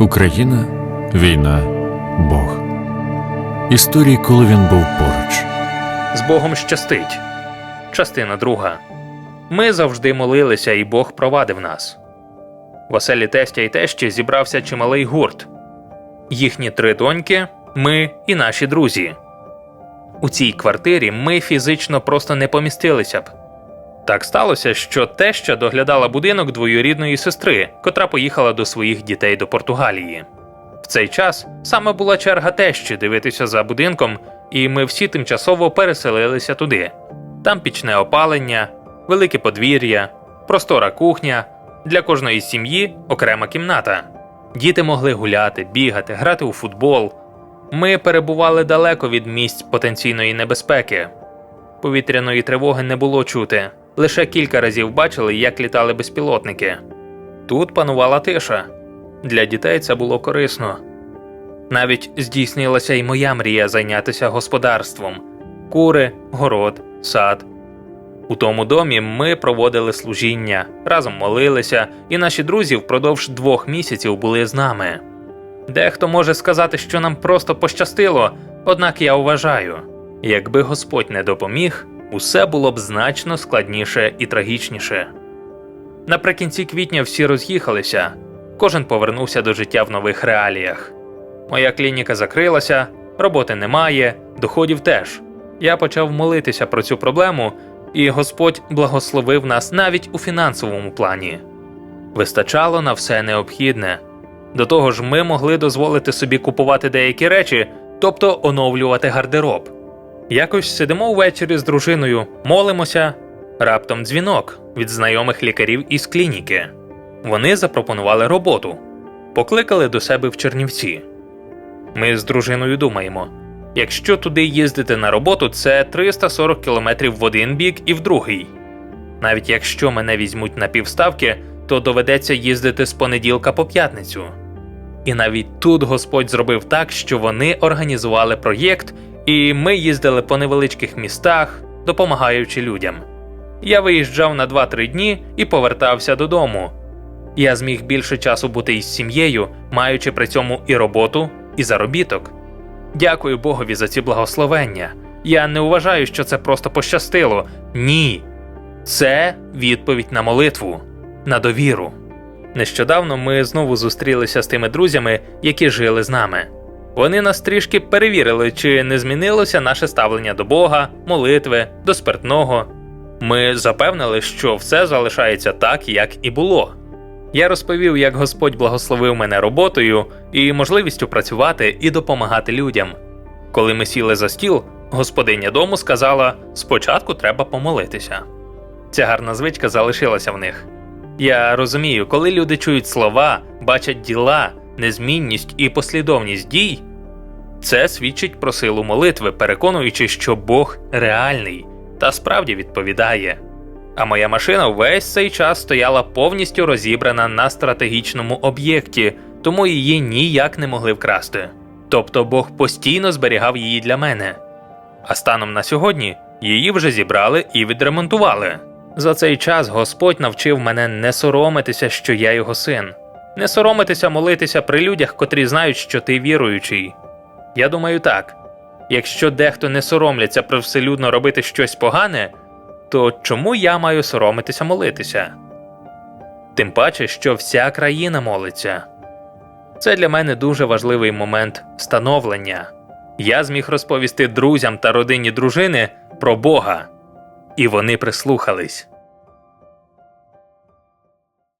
Україна, війна, Бог. Історії, коли він був поруч. З Богом щастить. Частина друга. Ми завжди молилися, і Бог провадив нас. В оселі тестя і тещі зібрався чималий гурт. Їхні три доньки, ми і наші друзі. У цій квартирі ми фізично просто не помістилися б. Так сталося, що теща доглядала будинок двоюрідної сестри, котра поїхала до своїх дітей до Португалії. В цей час саме була черга тещі дивитися за будинком, і ми всі тимчасово переселилися туди. Там пічне опалення, велике подвір'я, простора кухня, для кожної сім'ї окрема кімната. Діти могли гуляти, бігати, грати у футбол. Ми перебували далеко від місць потенційної небезпеки. Повітряної тривоги не було чути. Лише кілька разів бачили, як літали безпілотники. Тут панувала тиша. Для дітей це було корисно. Навіть здійснилася й моя мрія зайнятися господарством: кури, город, сад. У тому домі ми проводили служіння, разом молилися, і наші друзі впродовж двох місяців були з нами. Дехто може сказати, що нам просто пощастило, однак я вважаю, якби Господь не допоміг, усе було б значно складніше і трагічніше. Наприкінці квітня всі роз'їхалися, кожен повернувся до життя в нових реаліях. Моя клініка закрилася, роботи немає, доходів теж. Я почав молитися про цю проблему, і Господь благословив нас навіть у фінансовому плані. Вистачало на все необхідне. До того ж, ми могли дозволити собі купувати деякі речі, тобто оновлювати гардероб. Якось сидимо ввечері з дружиною, молимося. Раптом дзвінок від знайомих лікарів із клініки. Вони запропонували роботу, покликали до себе в Чернівці. Ми з дружиною думаємо: якщо туди їздити на роботу, це 340 кілометрів в один бік і в другий. Навіть якщо мене візьмуть на півставки, то доведеться їздити з понеділка по п'ятницю. І навіть тут Господь зробив так, що вони організували проєкт, і ми їздили по невеличких містах, допомагаючи людям. Я виїжджав на 2-3 дні і повертався додому. Я зміг більше часу бути із сім'єю, маючи при цьому і роботу, і заробіток. Дякую Богові за ці благословення. Я не вважаю, що це просто пощастило. Ні. Це відповідь на молитву, на довіру. Нещодавно ми знову зустрілися з тими друзями, які жили з нами. Вони нас трішки перевірили, чи не змінилося наше ставлення до Бога, молитви, до спиртного. Ми запевнили, що все залишається так, як і було. Я розповів, як Господь благословив мене роботою і можливістю працювати і допомагати людям. Коли ми сіли за стіл, господиня дому сказала: спочатку треба помолитися. Ця гарна звичка залишилася в них. Я розумію, коли люди чують слова, бачать діла, незмінність і послідовність дій, це свідчить про силу молитви, переконуючи, що Бог реальний та справді відповідає. А моя машина весь цей час стояла повністю розібрана на стратегічному об'єкті, тому її ніяк не могли вкрасти. Тобто Бог постійно зберігав її для мене. А станом на сьогодні її вже зібрали і відремонтували. За цей час Господь навчив мене не соромитися, що я його син, не соромитися молитися при людях, котрі знають, що ти віруючий. Я думаю так: якщо дехто не соромляться привселюдно робити щось погане, то чому я маю соромитися молитися? Тим паче, що вся країна молиться. Це для мене дуже важливий момент становлення. Я зміг розповісти друзям та родині дружини про Бога, і вони прислухались.